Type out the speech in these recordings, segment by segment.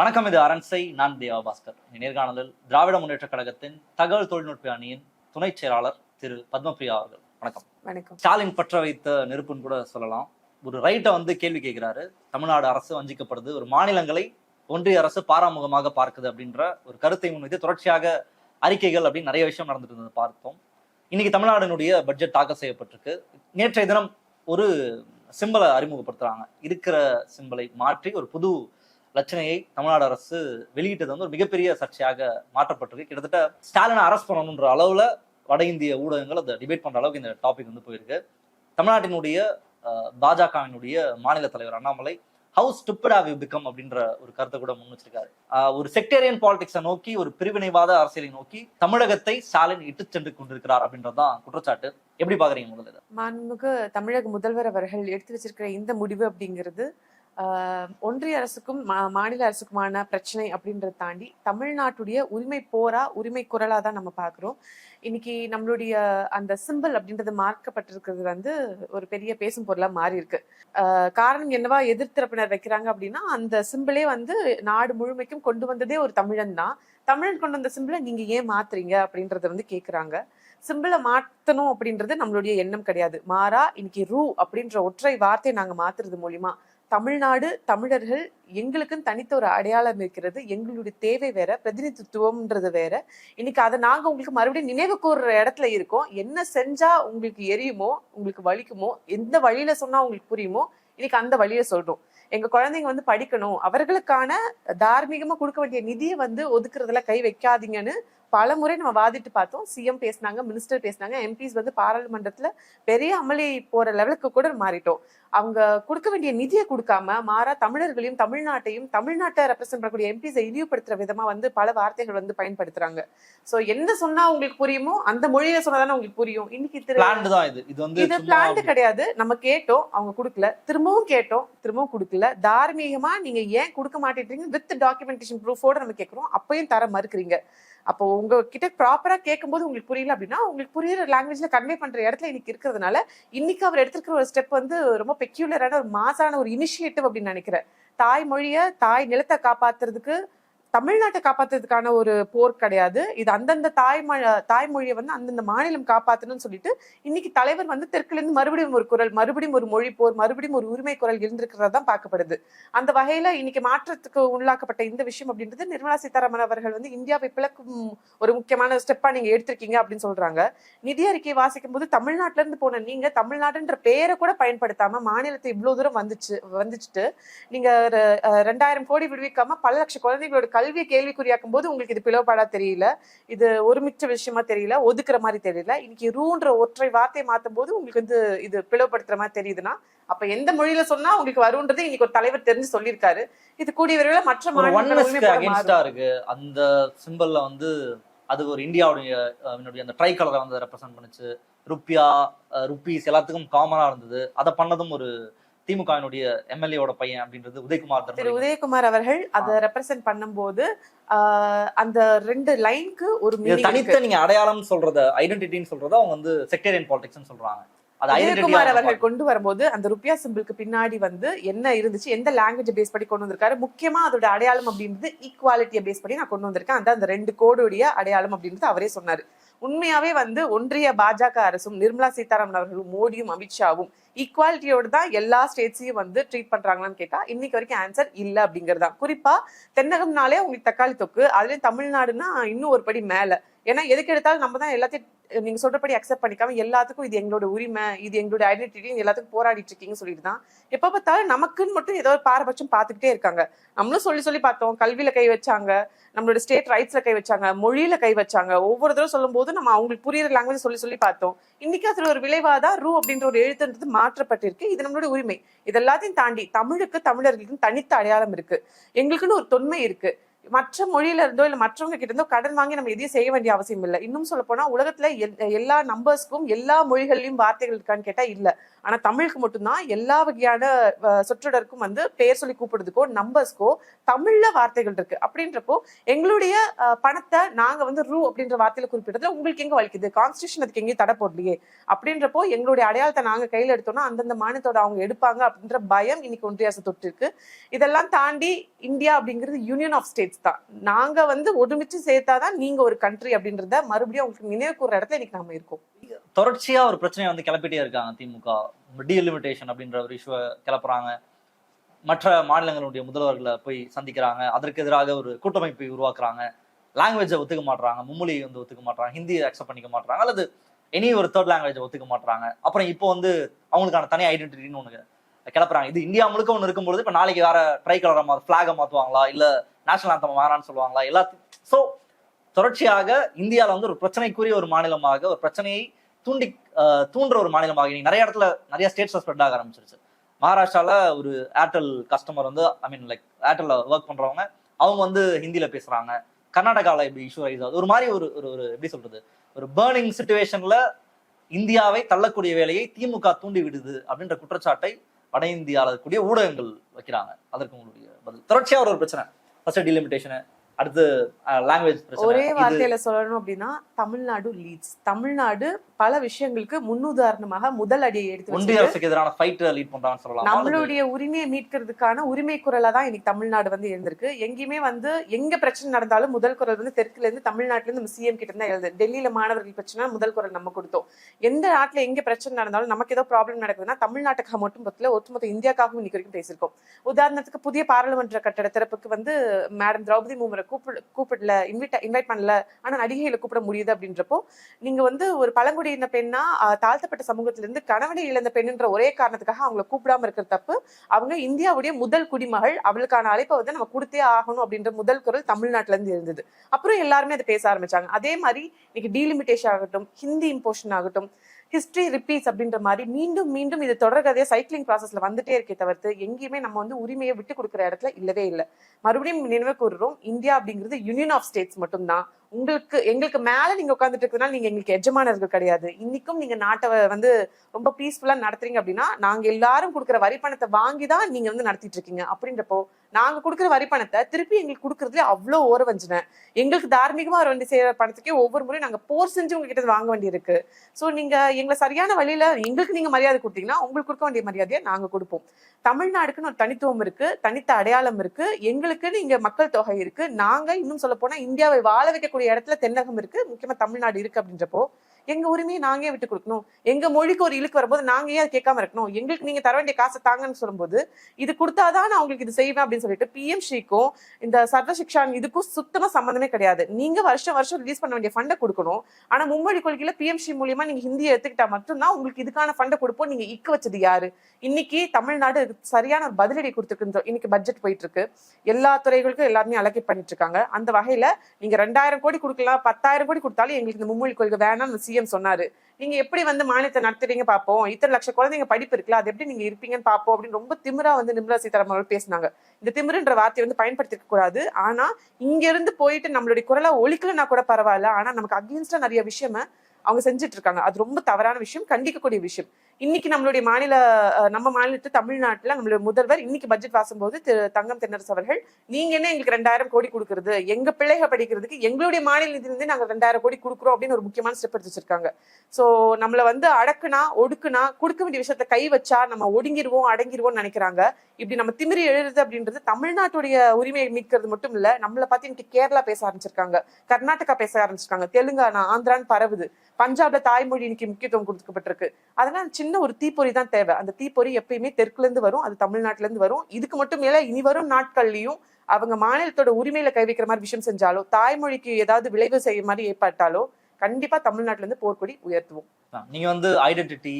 வணக்கம் இது அரண்சை நான் தேவா பாஸ்கர். இந்த நேர்காணலில் திராவிட முன்னேற்ற கழகத்தின் தகவல் தொழில்நுட்ப அணியின் துணை செயலாளர் திரு பத்மபிரியா அவர்கள். வணக்கம். வணக்கம். ஸ்டாலின் பற்ற வைத்த நெருப்புன்னு கூட சொல்லலாம். ஒரு ரைட்டை வந்து கேள்வி கேட்கிறாரு. தமிழ்நாடு அரசு வஞ்சிக்கப்படுது. ஒரு மாநிலங்களை ஒன்றிய அரசு பாராமுகமாக பார்க்குது அப்படின்ற ஒரு கருத்தை முன்வைத்து தொடர்ச்சியாக அறிக்கைகள் அப்படின்னு நிறைய விஷயம் நடந்துட்டு இருந்தது பார்த்தோம். இன்னைக்கு தமிழ்நாட்டினுடைய பட்ஜெட் தாக்கல் செய்யப்பட்டிருக்கு. நேற்றைய தினம் ஒரு சிம்பலை அறிமுகப்படுத்துறாங்க. இருக்கிற சிம்பலை மாற்றி ஒரு புது லட்சணையை தமிழ்நாடு அரசு வெளியிட்டது வந்து ஒரு மிகப்பெரிய சர்ச்சையாக மாற்றப்பட்டிருக்கு. கிட்டத்தட்ட ஸ்டாலினை அரெஸ்ட் பண்ணணுன்ற அளவுல வட இந்திய ஊடகங்கள் அதை டிபேட் பண்ற அளவுக்கு இந்த டாபிக் வந்து போயிருக்கு. தமிழ்நாட்டினுடைய அஹ், பாஜகவினுடைய மாநில தலைவர் Annamalai how stupid how you become அப்படின்ற ஒரு கருத்தை கூட முன் வச்சிருக்காரு. ஒரு செக்டேரியன் பாலிடிக்ஸை நோக்கி ஒரு பிரிவினைவாத அரசியலை நோக்கி தமிழகத்தை ஸ்டாலின் இட்டு சென்று கொண்டிருக்கிறார் அப்படின்றதான் குற்றச்சாட்டு. எப்படி பாக்குறீங்க முதல்ல மாண்புமிகு தமிழக முதல்வர் அவர்கள் எடுத்து வச்சிருக்கிற இந்த முடிவு அப்படிங்கிறது ஒன்றிய அரசுக்கும் மா- மாநில அரசுக்குமான பிரச்சனை அப்படின்றத தாண்டி தமிழ்நாட்டுடைய உரிமை போரா உரிமை குரலா தான் நம்ம பாக்குறோம் இன்னைக்கு நம்மளுடைய அந்த சிம்பிள் அப்படின்றது மார்க்கப்பட்டிருக்கிறது வந்து ஒரு பெரிய பேசும் பொருளா மாறி இருக்கு. காரணம் என்னவா எதிர்த்தரப்பினர் வைக்கிறாங்க அப்படின்னா அந்த சிம்பிளே வந்து நாடு முழுமைக்கும் கொண்டு வந்ததே ஒரு தமிழன் தான். தமிழன் கொண்டு வந்த சிம்பிளை நீங்க ஏன் மாத்துறீங்க அப்படின்றத வந்து கேக்குறாங்க. சிம்பிளை மாத்தணும் அப்படின்றது நம்மளுடைய எண்ணம் கிடையாது. மாறா இன்னைக்கு ரூ அப்படின்ற ஒற்றை வார்த்தையை நாங்க மாத்துறது மூலியமா தமிழ்நாடு தமிழர்கள் எங்களுக்குன்னு தனித்த ஒரு அடையாளம் இருக்கிறது. எங்களுடைய தேவை வேற பிரதிநிதித்துவம்ன்றது வேற. இன்னைக்கு அதை நாங்கள் உங்களுக்கு மறுபடியும் நினைவு கூறுற இடத்துல இருக்கோம். என்ன செஞ்சா உங்களுக்கு எரியுமோ உங்களுக்கு வலிக்குமோ எந்த வழியில சொன்னா உங்களுக்கு புரியுமோ இன்னைக்கு அந்த வழியில சொல்றோம். எங்க குழந்தைங்க வந்து படிக்கணும். அவர்களுக்கான தார்மீகமா கொடுக்க வேண்டிய நிதியை வந்து ஒதுக்குறதுல கை வைக்காதீங்கன்னு பல முறை நம்ம வாதிட்டு பார்த்தோம். சிஎம் பேசினாங்க மினிஸ்டர் பேசினாங்க. எம்பிஸ் வந்து பாராளுமன்றத்துல பெரிய அமளி போற லெவலுக்கு கூட மாறிட்டோம். அவங்க கொடுக்க வேண்டிய நிதியை கொடுக்காம மாறா தமிழர்களையும் தமிழ்நாட்டையும் தமிழ்நாட்டை ரெப்ரசென்ட் பண்ணக்கூடிய எம்பிஸை இழிவுபடுத்துற விதமா வந்து பல வார்த்தைகள் வந்து பயன்படுத்துறாங்க. சோ என்ன சொன்னா உங்களுக்கு புரியுமோ அந்த மொழியில சொன்னாதானே உங்களுக்கு புரியும். இன்னைக்கு இது. இது வந்து இது சும்மா பிளான்ட் கிடையாது. நம்ம கேட்டோம் அவங்க கொடுக்கல. திரும்பவும் கேட்டோம் திரும்பவும் கொடுக்கல. தார்மீகமா நீங்க ஏன் கொடுக்க மாட்டேன்றீங்க? வித் டாக்குமெண்டேஷன் ப்ரூஃபோட நம்ம கேட்கறோம் அப்பயும் தர மறுக்கிறீங்க. அப்போ உங்ககிட்ட ப்ராப்பரா கேட்கும்போது உங்களுக்கு புரியல அப்படின்னா உங்களுக்கு புரியுற லாங்குவேஜ்ல கன்வே பண்ற இடத்துல இன்னைக்கு இருக்கிறதுனால இன்னைக்கு அவர் எடுத்திருக்கிற ஒரு ஸ்டெப் வந்து ரொம்ப பெக்யூலரான ஒரு மாசான ஒரு இனிஷியேட்டிவ் அப்படின்னு நினைக்கிறேன். தாய்மொழிய தாய் நிலத்தை காப்பாத்துறதுக்கு தமிழ்நாட்டை காப்பாத்துறதுக்கான ஒரு போர் கிடையாது. இது அந்தந்த தாய் தாய்மொழியை வந்து அந்தந்த மாநிலம் காப்பாத்தணும்னு சொல்லிட்டு இன்னைக்கு தலைவர் வந்து தெற்குல இருந்து மறுபடியும் ஒரு குரல் மறுபடியும் ஒரு மொழி போர் மறுபடியும் ஒரு உரிமை குரல் இருந்திருக்கிறதா தான் பார்க்கப்படுது. அந்த வகையில இன்னைக்கு மாற்றத்துக்கு உள்ளாக்கப்பட்ட இந்த விஷயம் அப்படின்றது நிர்மலா சீதாராமன் அவர்கள் வந்து இந்தியாவை பிளக்கும் ஒரு முக்கியமான ஸ்டெப்பா நீங்க எடுத்திருக்கீங்க அப்படின்னு சொல்றாங்க. நிதி அறிக்கை வாசிக்கும் போது தமிழ்நாட்டுல இருந்து போன நீங்க தமிழ்நாடுன்ற பேரை கூட பயன்படுத்தாம மாநிலத்தை இவ்வளவு தூரம் வந்துச்சு வந்துச்சுட்டு நீங்க ரெண்டாயிரம் கோடி விடுவிக்காம பல லட்சம் குழந்தைகளோட கல்வியை கேள்விக்குறியாக்கும் போது உங்களுக்கு இது பிளவுபாடா தெரியல இது ஒருமிச்ச விஷயமா தெரியல ஒதுக்குற மாதிரி தெரியல. இன்னைக்கு ரூன்ற ஒற்றை வார்த்தையை மாத்தும் போது உங்களுக்கு வந்து இது பிளவுபடுத்துற மாதிரி தெரியுதுன்னா அப்ப எந்த மொழியில சொன்னா உங்களுக்கு வரும்ன்றது இன்னைக்கு ஒரு தலைவர் தெரிஞ்சு சொல்லியிருக்காரு. இது கூடிய விரைவில் மற்ற ஒரு மாநிலங்கள ஒன்னஸ்க்கு உரிமை பெற அகேன்ஸ்டா மாறும். இருக்கு. அந்த சிம்பல்ல வந்து அது ஒரு இந்தியாவுடைய அந்த ட்ரை கலரை வந்து ரெப்ரசென்ட் பண்ணுச்சு. ருப்பியா ருப்பீஸ் எல்லாத்துக்கும் காமனா இருந்தது. அதை பண்ணதும் ஒரு திமுகவினுடைய எம்எல்ஏவோட பையன் அப்படின்றது உதயகுமார் திரு. உதயகுமார் அவர்கள் அதை ரெப்ரசென்ட் பண்ணும்போது அந்த ரெண்டு லைனுக்கு ஒரு தனித்த நீங்க அடையாளம் சொல்றத ஐடென்டிட்டின்னு சொல்றத அவங்க வந்து செக்டேரியன் பாலிடிக்ஸ் சொல்றாங்க. உதயகுமார் அவர்கள் கொண்டு வரும்போது அந்த ருப்பியா சிம்பிளுக்கு பின்னாடி வந்து என்ன இருந்துச்சு எந்த லாங்குவேஜ் பேஸ் பண்ணி கொண்டு வந்திருக்காரு முக்கியமா அதோட அடையாளம் அப்படின்றது ஈக்குவாலிட்டியை பேஸ் பண்ணி நான் கொண்டு வந்திருக்கேன். அந்த அந்த ரெண்டு கோடுடைய அடையாளம் அப்படின்றது அவரே சொன்னாரு. உண்மையாவே வந்து ஒன்றிய பாஜக அரசும் நிர்மலா சீதாராமன் அவர்களும் மோடியும் அமித்ஷாவும் ஈக்குவாலிட்டியோடு தான் எல்லா ஸ்டேட்ஸையும் வந்து ட்ரீட் பண்றாங்களான்னு கேட்டா இன்னைக்கு வரைக்கும் ஆன்சர் இல்ல அப்படிங்கறது தான் குறிப்பா தென்னகம்னாலே உங்களுக்கு தக்காளி தொக்கு அதுலயும் தமிழ்நாடுன்னா இன்னும் ஒரு படி மேல. ஏன்னா எதுக்கு எடுத்தாலும் நம்ம தான் எல்லாத்தையும் நீங்க சொல்றபடி அக்செப்ட் பண்ணிக்காம எல்லாத்துக்கும் இது எங்களோட உரிமை இது எங்களோட ஐடென்டிட்டி எல்லாத்துக்கும் போராடிட்டு இருக்கீங்கன்னு சொல்லிட்டு தான். எப்ப பார்த்தாலும் நமக்குன்னு மட்டும் ஏதோ ஒரு பாரபட்சம் பார்த்துக்கிட்டே இருக்காங்க. நம்மளும் சொல்லி சொல்லி பார்த்தோம். கல்வியில கை வச்சாங்க. நம்மளோட ஸ்டேட் ரைட்ஸ்ல கை வச்சாங்க. மொழியில கை வச்சாங்க. ஒவ்வொரு தடவை சொல்லும் போது நம்ம அவங்களுக்கு புரியுற லாங்குவேஜ் சொல்லி சொல்லி பார்த்தோம். இன்னைக்கு அதுல ஒரு விளைவாதான் ரூ அப்படின்ற ஒரு எழுத்துன்றது மாற்றப்பட்டிருக்கு. இது நம்மளோட உரிமை. இது எல்லாத்தையும் தாண்டி தமிழுக்கு தமிழர்களுக்கு தனித்த அடையாளம் இருக்கு. எங்களுக்குன்னு ஒரு தொன்மை இருக்கு. மற்ற மொழியில இருந்தோ இல்ல மற்றவங்க கிட்ட இருந்தோ கடன் வாங்கி நம்ம எதையும் செய்ய வேண்டிய அவசியம் இல்லை. இன்னும் சொல்ல போனா உலகத்துல எல்- எல்லா நம்பர்ஸ்க்கும் எல்லா மொழிகள்லயும் வார்த்தைகள் இருக்கான்னு கேட்டா இல்ல. ஆனா தமிழுக்கு மட்டும்தான் எல்லா வகையான சொற்றொடருக்கும் வந்து பெயர் சொல்லி கூப்பிடுறதுக்கோ நம்பர்ஸ்க்கோ தமிழ்ல வார்த்தைகள் இருக்கு. அப்படின்றப்போ எங்களுடைய பணத்தை நாங்க வந்து ரூ அப்படின்ற வார்த்தையில குறிப்பிடுறதுல உங்களுக்கு எங்க வலிக்குது? கான்ஸ்டியூஷன் அதுக்கு எங்கேயும் தடை போடலையே. அப்படின்றப்போ எங்களுடைய அடையாளத்தை நாங்க கையில எடுத்தோம்னா அந்தந்த மாநிலத்தோட அவங்க எடுப்பாங்க அப்படின்ற பயம் இன்னைக்கு ஒன்றிய அரசு தொட்டு இருக்கு. இதெல்லாம் தாண்டி இந்தியா அப்படிங்கிறது யூனியன் ஆஃப் ஸ்டேட்ஸ் தான். நாங்க வந்து ஒருமிச்சு சேர்த்தாதான் நீங்க ஒரு கண்ட்ரி அப்படின்றத மறுபடியும் உங்களுக்கு நினைவு கூற இடத்துல இன்னைக்கு நாம இருக்கோம். தொடர்ச்சியா ஒரு பிரச்சனையை வந்து கிளப்பிட்டே இருக்காங்க திமுக. டீலிமிட்டேஷன் அப்படின்ற ஒரு இஷ்யூவை கிளப்புறாங்க. மற்ற மாநிலங்களுடைய முதல்வர்களை போய் சந்திக்கிறாங்க. அதற்கு எதிராக ஒரு கூட்டமைப்பை உருவாக்குறாங்க. லாங்குவேஜை ஒத்துக்க மாட்டுறாங்க மும்மொழியை வந்து ஒத்துக்க மாட்றாங்க. ஹிந்தியை அக்செப்ட் பண்ணிக்க மாட்டுறாங்க அல்லது எனி ஒரு தேர்ட் லாங்குவேஜை ஒத்துக்க மாட்டுறாங்க அப்புறம் இப்போ வந்து அவங்களுக்கான தனி ஐடென்டிட்டின்னு ஒன்று கிளப்புறாங்க. இது இந்தியா முழுக்க ஒன்று இருக்கும்பொழுது இப்போ நாளைக்கு வேற ட்ரை கலரை மா ஃபிளாகை மாற்றுவாங்களா இல்லை நேஷனல் ஆந்தம் வேணான்னு சொல்லுவாங்களா? எல்லாத்தையும் ஸோ தொடர்ச்சியாக இந்தியாவில் வந்து ஒரு பிரச்சனைக்குரிய ஒரு மாநிலமாக ஒரு பிரச்சனையை தூண்டி தூண்டுற ஒரு மாநிலமாக இன்னைக்கு நிறைய இடத்துல நிறைய ஸ்டேட்ஸ்ல ஸ்ப்ரெட் ஆக ஆரம்பிச்சிருச்சு. மகாராஷ்டிரால ஒரு ஏர்டெல் கஸ்டமர் வந்து ஐ மீன் லைக் ஏர்டெல்ல ஒர்க் பண்றவங்க அவங்க வந்து ஹிந்தியில பேசுறாங்க. கர்நாடகாவில் இப்படி இஷ்யூ ரைஸ் ஆகுது. ஒரு மாதிரி ஒரு ஒரு ஒரு எப்படி சொல்றது? ஒரு பேர்னிங் சுச்சுவேஷன்ல இந்தியாவை தள்ளக்கூடிய வேலையை திமுக தூண்டி விடுது அப்படின்ற குற்றச்சாட்டை வட இந்தியாவில் இருக்கக்கூடிய ஊடகங்கள் வைக்கிறாங்க. அதற்கு உங்களுடைய பதில். தொடர்ச்சியாக ஒரு பிரச்சனை. ஃபர்ஸ்ட் டிலிமிட்டேஷன் அடுத்து லாங்குவேஜ் ஒரே வார்த்தையில சொல்லணும் அப்படின்னா தமிழ்நாடு லீட்ஸ் தமிழ்நாடு பல விஷயங்களுக்கு முன்னுதாரணமாக முதல் அடியை எடுத்து ஒன்றிய. அரசுக்கு எதிரான ஃபைட் லீட் பண்றாங்கன்னு சொல்லலாம். நம்மளுடைய உரிமையை மீட்கிறதுக்கான உரிமை குரலா தான் இன்னைக்கு தமிழ்நாடு வந்து எழுந்திருக்கு. எங்கேயுமே வந்து எங்க பிரச்சனை நடந்தாலும் முதல் குரல் வந்து தெற்குல இருந்து தமிழ்நாட்டுல இருந்து சிஎம் கிட்ட இருந்தா எழுது. டெல்லியில மாணவர்கள் பிரச்சனை முதல் குரல் நம்ம கொடுத்தோம். எந்த நாட்டுல எங்க பிரச்சனை நடந்தாலும் நமக்கு ஏதோ ப்ராப்ளம் நடக்குதுன்னா தமிழ்நாட்டுக்காக மட்டும் பத்தில ஒட்டுமொத்த இந்தியாக்காகவும் இன்னைக்கு வரைக்கும் பேசியிருக்கோம். உதாரணத்துக்கு புதிய பாராளுமன்ற கட்டட திறப்புக்கு வந்து மேடம் திரௌபதி முர்முரை கூப்பிட கூப்பிடல இன்வைட் இன்வைட் பண்ணல. ஆனா நடிகைகளை கூப்பிட முடியுது அப்படின்றப்போ நீங்க வந்து ஒரு பழங்குடியின பெண்ணா தாழ்த்தப்பட்ட சமூகத்துல இருந்து கணவனை இழந்த பெண்ணுன்ற ஒரே காரணத்துக்காக அவங்கள கூப்பிடாம இருக்கிற தப்பு அவங்க இந்தியாவுடைய முதல் குடிமகள் அவளுக்கான அழைப்பை வந்து நம்ம கொடுத்தே ஆகணும் அப்படின்ற முதல் குரல் தமிழ்நாட்டுல இருந்து இருந்தது. அப்புறம் எல்லாருமே அதை பேச ஆரம்பிச்சாங்க. அதே மாதிரி இன்னைக்கு டீலிமிட்டேஷன் ஆகட்டும் ஹிந்தி இம்போஷன் ஆகட்டும் ஹிஸ்ட்ரி ரிப்பீட்ஸ் அப்படின்ற மாதிரி மீண்டும் மீண்டும் இது தொடர்கதையா சைக்கிளிங் ப்ராசஸில் வந்துட்டே இருக்கே தவிர்த்து எங்கேயுமே நம்ம வந்து உரிமையை விட்டு கொடுக்குற இடத்துல இல்லவே இல்லை. மறுபடியும் நினைவு கூறுறோம் இந்தியா அப்படிங்கிறது யூனியன் ஆஃப் ஸ்டேட்ஸ் மட்டும்தான். உங்களுக்கு எங்களுக்கு மேல நீங்க உட்காந்துட்டு இருக்கிறதுனால நீங்க எங்களுக்கு எஜமானர்கள் கிடையாது. இன்னைக்கும் நீங்க நாட்டை வந்து ரொம்ப பீஸ்ஃபுல்லா நடத்துறீங்க அப்படின்னா நாங்க எல்லாரும் கொடுக்குற வரி பணத்தை வாங்கி தான் நீங்க வந்து நடத்திட்டு இருக்கீங்க. அப்படின்றப்போ நாங்க கொடுக்குற வரி பணத்தை திருப்பி எங்களுக்கு கொடுக்கறதுல அவ்வளோ ஓர வஞ்சின எங்களுக்கு தார்மீகமா ஒரு வண்டி செய்யற பணத்துக்கே ஒவ்வொரு முறையும் நாங்க போர் செஞ்சு உங்ககிட்ட இருந்து வாங்க வேண்டியிருக்கு. சோ நீங்க எங்களை சரியான வழியில எங்களுக்கு நீங்க மரியாதை கொடுத்தீங்கன்னா உங்களுக்கு கொடுக்க வேண்டிய மரியாதையை நாங்க கொடுப்போம். தமிழ்நாடுக்குன்னு ஒரு தனித்துவம் இருக்கு தனித்த அடையாளம் இருக்கு. எங்களுக்குன்னு இங்க மக்கள் தொகை இருக்கு. நாங்க இன்னும் சொல்ல போனா இந்தியாவை வாழ வைக்கக்கூடிய இடத்துல தென்னகம் இருக்கு. முக்கியமா தமிழ்நாடு இருக்கு அப்படின்றப்போ எங்க உரிமையை நாங்க விட்டு கொடுக்கணும். எங்க மொழிக்கு ஒரு இழுக்கு வரும்போது நாங்க ஏன் அதை கேட்காம இருக்கணும். எங்களுக்கு நீங்க தர வேண்டிய காசை தாங்கன்னு சொல்லும்போது இது கொடுத்தாதான் நான் உங்களுக்கு இது செய்வேன் அப்படின்னு சொல்லிட்டு பிஎம் ஸ்ரீக்கும் இந்த சர்வ சிக்ஷான் இதுக்கும் சுத்தமா சம்மந்தமே கிடையாது. நீங்க வருஷம் வருஷம் ரிலீஸ் பண்ண வேண்டிய ஃபண்டை கொடுக்கணும். ஆனா மும்மொழி கொள்கையில பிஎம் ஸ்ரீ மூலியமா நீங்க ஹிந்தியை எடுத்துக்கிட்டா மட்டும்தான் உங்களுக்கு இதுக்கான ஃபண்டை கொடுப்போம் நீங்க இக்கு வச்சது யாரு? இன்னைக்கு தமிழ்நாடு சரியான ஒரு பதிலடி கொடுத்துருக்கு இன்னைக்கு பட்ஜெட் போயிட்டு இருக்கு எல்லா துறைகளுக்கும் எல்லாருமே அலோகேட் பண்ணிட்டு இருக்காங்க. அந்த வகையில நீங்க ரெண்டாயிரம் கோடி கொடுக்கலாம் பத்தாயிரம் கோடி கொடுத்தாலும் எங்களுக்கு இந்த மும்மொழி கொள்கை வேணாம்னு சிஎம் சொன்னாரு. நீங்க எப்படி வந்து மாநிலத்தை நடத்துறீங்க பார்ப்போம் இத்தனை லட்சம் குழந்தைங்க படிப்பு இருக்குல்ல அது எப்படி நீங்க இருப்பீங்கன்னு பாப்போம் அப்படின்னு ரொம்ப திமிரா வந்து நிர்மலா சீதாராமன் அவர்கள் பேசினாங்க. இந்த திமிருன்ற வார்த்தையை வந்து பயன்படுத்திக்க கூடாது. ஆனா இங்க இருந்து போயிட்டு நம்மளுடைய குரலை ஒழிக்கலன்னா கூட பரவாயில்ல. ஆனா நமக்கு அகேன்ஸ்டா நிறைய விஷயம அவங்க செஞ்சுட்டு இருக்காங்க. அது ரொம்ப தவறான விஷயம் கண்டிக்கக்கூடிய விஷயம். இன்னைக்கு நம்மளுடைய மாநில நம்ம மாநிலத்து தமிழ்நாட்டுல நம்மளுடைய முதல்வர் இன்னைக்கு பட்ஜெட் வாசும்போது திரு தங்கம் தென்னரசு அவர்கள் நீங்க என்ன எங்களுக்கு ரெண்டாயிரம் கோடி கொடுக்கறது? எங்க பிள்ளைகள் படிக்கிறதுக்கு எங்களுடைய மாநில நிதியிலிருந்து நாங்க ரெண்டாயிரம் கோடி கொடுக்குறோம் அப்படின்னு ஒரு முக்கியமான ஸ்டெப் எடுத்து வச்சிருக்காங்க. ஸோ நம்மளை வந்து அடக்குனா ஒடுக்குனா கொடுக்க வேண்டிய விஷயத்த கை வச்சா நம்ம ஒடுங்கிடுவோம் அடங்கிடுவோம்னு நினைக்கிறாங்க. இப்படி நம்ம திமிரி எழுதுறது அப்படின்றது தமிழ்நாட்டுடைய உரிமையை மீட்கிறது மட்டும் இல்ல நம்மளை பார்த்து இன்னைக்கு கேரளா பேச ஆரம்பிச்சிருக்காங்க கர்நாடகா பேச ஆரம்பிச்சிருக்காங்க தெலுங்கானா ஆந்திரான்னு பரவுது. பஞ்சாப்ல தாய்மொழி இன்னைக்கு முக்கியத்துவம் கொடுக்கப்பட்டிருக்கு. அதனால சின்ன ஒரு தீப்பொறி தான் தேவை. அந்த தீப்பொறி எப்பயுமே தெற்குல இருந்து வரும் அது தமிழ்நாட்டுல இருந்து வரும். இதுக்கு மட்டும் இல்லை இனி வரும் நாட்கள்லயும் அவங்க மாநிலத்தோட உரிமையில கை வைக்கிற மாதிரி விஷயம் செஞ்சாலோ தாய்மொழிக்கு ஏதாவது விளைவு செய்ய மாதிரி ஏற்பட்டாலோ கண்டிப்பா தமிழ்நாட்டுல இருந்து போர்க்கொடி உயர்த்துவோம். நீங்க வந்து ஐடென்டிட்டி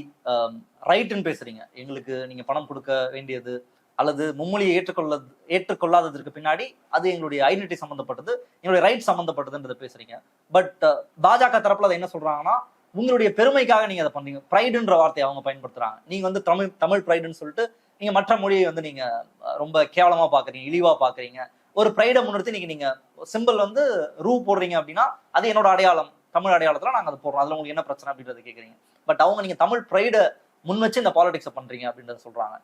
ரைட்னு பேசுறீங்க. எங்களுக்கு நீங்க பணம் கொடுக்க வேண்டியது அல்லது மும்மொழியை ஏற்றுக்கொள்ள ஏற்றுக்கொள்ளாததற்கு பின்னாடி அது எங்களுடைய ஐடென்டிட்டி சம்பந்தப்பட்டது எங்களுடைய ரைட் சம்பந்தப்பட்டதுன்றதை பேசுறீங்க. பட் பாஜக தரப்புல அதை என்ன சொல்றாங்கன்னா உங்களுடைய பெருமைக்காக நீங்க அதை பண்ணீங்க. ப்ரைடுன்ற வார்த்தையை அவங்க பயன்படுத்துறாங்க. நீங்க வந்து தமிழ் தமிழ் ப்ரைடுன்னு சொல்லிட்டு நீங்க மற்ற மொழியை வந்து நீங்க ரொம்ப கேவலமா பாக்குறீங்க இழிவா பாக்குறீங்க. ஒரு ப்ரைடை முன்னிறுத்தி நீங்க நீங்க சிம்பிள் வந்து ரூ போடுறீங்க அப்படின்னா அது என்னோட அடையாளம். தமிழ் அடையாளத்துல நாங்க அதை போடுறோம். அதுல உங்களுக்கு என்ன பிரச்சனை அப்படின்றத கேக்குறீங்க. பட் அவங்க நீங்க தமிழ் ப்ரைடை முன் வச்சு இந்த பாலிடிக்ஸ் பண்றீங்க அப்படின்றத சொல்றாங்க.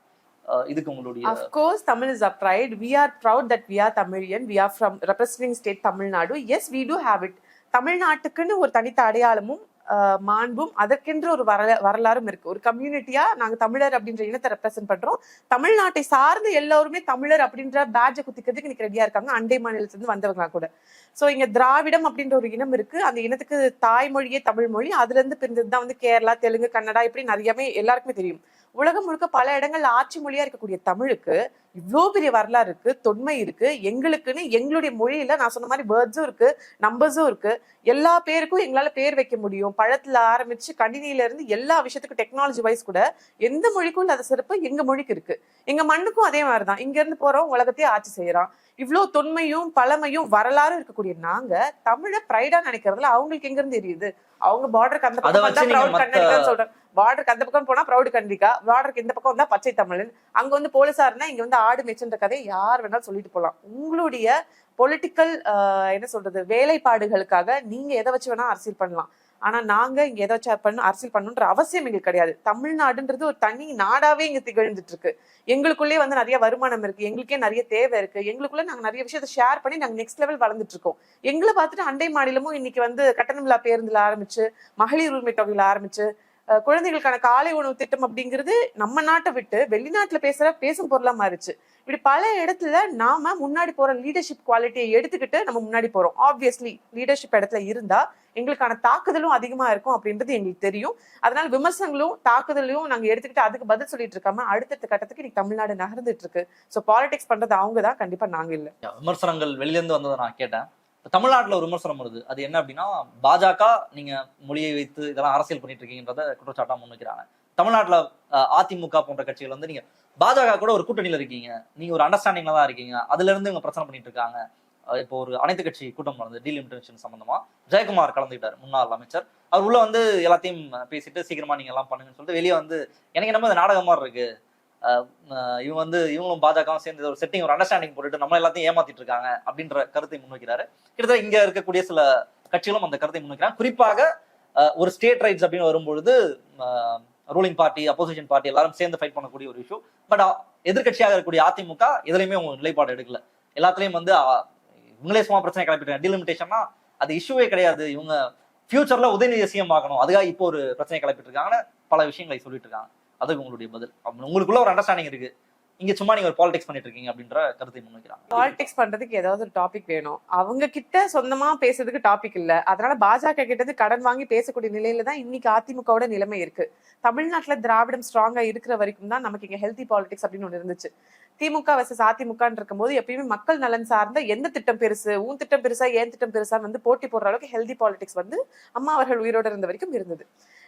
இதுக்கு உங்களுடைய of course Tamil is a pride we are proud that we are Tamilian we are from representing state Tamil Nadu yes we we have it தமிழ்நாட்டுக்குன்னு ஒரு தனித்த அடையாளமும் மாண்பும் அதற்கென்று ஒரு வரல வரலாறும் இருக்கு. ஒரு கம்யூனிட்டியா நாங்க தமிழர் அப்படின்ற இனத்தை ரெப்ரசென்ட் பண்றோம். தமிழ்நாட்டை சார்ந்து எல்லாருமே தமிழர் அப்படின்ற பேட்ஜை குத்திக்கிறதுக்கு இன்னைக்கு ரெடியா இருக்காங்க. அண்டை மாநிலத்திலிருந்து வந்தவங்க கூட. சோ இங்க திராவிடம் அப்படின்ற ஒரு இனம் இருக்கு. அந்த இனத்துக்கு தாய்மொழியே தமிழ் மொழி அதுல இருந்து பிரிந்தது தான் வந்து கேரளா தெலுங்கு கன்னடா இப்படி நிறையவே எல்லாருக்குமே தெரியும். உலகம் முழுக்க பல இடங்கள்ல ஆட்சி மொழியா இருக்கக்கூடிய தமிழுக்கு இவ்வளோ பெரிய வரலாறு இருக்கு தொன்மை இருக்கு எங்களுக்குன்னு எங்களுடைய மொழியில நான் சொன்ன மாதிரி வேர்ட்ஸும் இருக்கு நம்பர்ஸும் இருக்கு. எல்லா பேருக்கும் எங்களால பேர் வைக்க முடியும். பழத்துல ஆரம்பிச்சு கணினியில இருந்து எல்லா விஷயத்துக்கும் டெக்னாலஜி வைஸ் கூட எந்த மொழிக்கும் இல்லாத சிறப்பு எங்க மொழிக்கு இருக்கு. எங்க மண்ணுக்கும் அதே மாதிரிதான். இங்க இருந்து போறோம் உலகத்தையே ஆட்சி செய்யறான். இவ்ளோ தொன்மையும் பழமையும் வரலாறும் இருக்கக்கூடிய நாங்க தமிழ பிரைடா நினைக்கிறதுல அவங்களுக்கு எங்க இருந்து தெரியுது அவங்க மத்த- கன்னடிகான்னு சொல்றாங்க பார்டருக்கு அந்த பக்கம் போனா ப்ரௌடு கண்டிக்கா பார்டருக்கு இந்த பக்கம் வந்தா பச்சை தமிழன். அங்க வந்து போலீஸா இருந்தா இங்க வந்து ஆடு மேய்ச்சன்ற கதை யார் வேணாலும் சொல்லிட்டு போலாம். உங்களுடைய பொலிட்டிக்கல் என்ன சொல்றது வேலைப்பாடுகளுக்காக நீங்க எதை வச்சு வேணா அரசியல் பண்ணலாம். ஆனா நாங்க இங்க எதை வச்சு பண்ண அரசியல் பண்ணணுன்ற அவசியம் எங்களுக்கு கிடையாது. தமிழ்நாடுன்றது ஒரு தனி நாடாவே இங்க திகழ்ந்துட்டு இருக்கு எங்களுக்குள்ளே வந்து நிறைய வருமானம் இருக்கு. எங்களுக்கே நிறைய தேவை இருக்கு. எங்களுக்குள்ள நாங்க நிறைய விஷயத்தை ஷேர் பண்ணி நாங்க நெக்ஸ்ட் லெவல் வளர்ந்துட்டு இருக்கோம் எங்களை பார்த்துட்டு அண்டை மாநிலமும் இன்னைக்கு வந்து கட்டணமில்லா பேருந்துல ஆரம்பிச்சு மகளிர் உரிமை தொகையில ஆரம்பிச்சு குழந்தைகளுக்கான காலை உணவு திட்டம் அப்படிங்கிறது நம்ம நாட்டை விட்டு வெளிநாட்டுல பேசுற பேசும் பொருளா மாறிச்சு. இப்படி பல இடத்துல நாம முன்னாடி போற லீடர்ஷிப் குவாலிட்டியை எடுத்துக்கிட்டு நம்ம முன்னாடி போறோம். ஆப்வியஸ்லி லீடர்ஷிப் இடத்துல இருந்தா எங்களுக்கான தாக்குதலும் அதிகமா இருக்கும் அப்படின்றது எங்களுக்கு தெரியும். அதனால விமர்சனங்களும் தாக்குதலையும் நாங்க எடுத்துக்கிட்டு அதுக்கு பதில் சொல்லிட்டு இருக்காம அடுத்தடுத்த கட்டத்துக்கு இன்னைக்கு தமிழ்நாடு நகர்ந்துட்டு இருக்கு. சோ பாலிடிக்ஸ் பண்றது அவங்க தான் கண்டிப்பா நாங்க இல்ல. விமர்சனங்கள் வெளியில இருந்து வந்ததை நான் கேட்டேன். தமிழ்நாட்டுல ஒரு விமர்சனம் வருது. அது என்ன அப்படின்னா பாஜக நீங்க மொழியை வைத்து இதெல்லாம் அரசியல் பண்ணிட்டு இருக்கீங்கன்றத குற்றச்சாட்டா முன்வைக்கிறாங்க. தமிழ்நாட்டுல அதிமுக போன்ற கட்சிகள் வந்து நீங்க பாஜக கூட ஒரு கூட்டணியில இருக்கீங்க. நீங்க ஒரு அண்டர்ஸ்டாண்டிங்ல தான் இருக்கீங்க. அதுல இருந்து இவங்க பிரச்சனை பண்ணிட்டு இருக்காங்க. இப்போ ஒரு அனைத்து கட்சி கூட்டம் நடந்தது. டீலிமிட்டேஷன் சம்பந்தமா. ஜெயக்குமார் கலந்துக்கிட்டார் முன்னாள் அமைச்சர். அவர் உள்ள வந்து எல்லாத்தையும் பேசிட்டு சீக்கிரமா நீங்க எல்லாம் பண்ணுங்கன்னு சொல்லிட்டு வெளியே வந்து எனக்கு என்னமோ இந்த நாடகம் மாதிரி இருக்கு. இவங்க வந்து இவங்களும் பாஜகவும் சேர்ந்து ஒரு செட்டிங் ஒரு அண்டர்ஸ்டாண்டிங் போட்டுட்டு நம்ம எல்லாத்தையும் ஏமாத்திட்டு இருக்காங்க அப்படின்ற கருத்தை முன்வைக்கிறாரு. கிட்டத்தட்ட இங்க இருக்கக்கூடிய சில கட்சிகளும் அந்த கருத்தை முன்வைக்கிறாங்க. குறிப்பாக ஒரு ஸ்டேட் ரைட்ஸ் அப்படின்னு வரும்பொழுது ரூலிங் பார்ட்டி அப்போசிஷன் பார்ட்டி எல்லாரும் சேர்ந்து ஃபைட் பண்ணக்கூடிய ஒரு இஷ்யூ பட் எதிர்கட்சியாக இருக்கக்கூடிய அதிமுக எதுலையுமே அவங்க நிலைப்பாடு எடுக்கல. எல்லாத்துலயும் வந்து இவங்களே சும்மா பிரச்சனை கிளப்பிட்டாங்க. டிலிமிட்டேஷன்னா அது இஷ்யூவே கிடையாது. இவங்க ஃபியூச்சர்ல உதயநிதி சிஎம் ஆகணும். அதுக்காக இப்போ ஒரு பிரச்சனை கிளப்பிட்டு இருக்காங்கன்னு பல விஷயங்களை சொல்லிட்டு இருக்காங்க. அது உங்களுடைய பதில். உங்களுக்குள்ள ஒரு அண்டர்ஸ்டாண்டிங் இருக்கு. இங்க சும்மா நீங்க ஒரு பாலிடிக்ஸ் பண்ணிட்டு இருக்கீங்க அப்படின்ற கருத்தை முன்வைக்கிறாங்க பாலிடிக்ஸ் பண்றதுக்கு ஏதாவது ஒரு டாபிக் வேணும். அவங்க கிட்ட சொந்தமா பேசுறதுக்கு டாபிக் இல்ல. அதனால பாஜக கிட்டது கடன் வாங்கி பேசக்கூடிய நிலையில தான் இன்னைக்கு அதிமுகவோட நிலைமை இருக்கு. தமிழ்நாட்டுல திராவிடம் ஸ்ட்ராங்கா இருக்கிற வரைக்கும் தான் நமக்கு இங்க ஹெல்தி பாலிடிக்ஸ் அப்படின்னு ஒன்று இருந்துச்சு. திமுக வர்சஸ் அதிமுகன்னு இருக்கும்போது எப்பயுமே மக்கள் நலன் சார்ந்த எந்த திட்டம் பெருசு உன் திட்டம் பெருசா ஏன் திட்டம் பெருசான்னு வந்து போட்டி போடுற அளவுக்கு ஹெல்தி பாலிடிக்ஸ் வந்து அம்மா அவர்கள் உயிரோட இருந்த வரைக்கும் இருந்தது.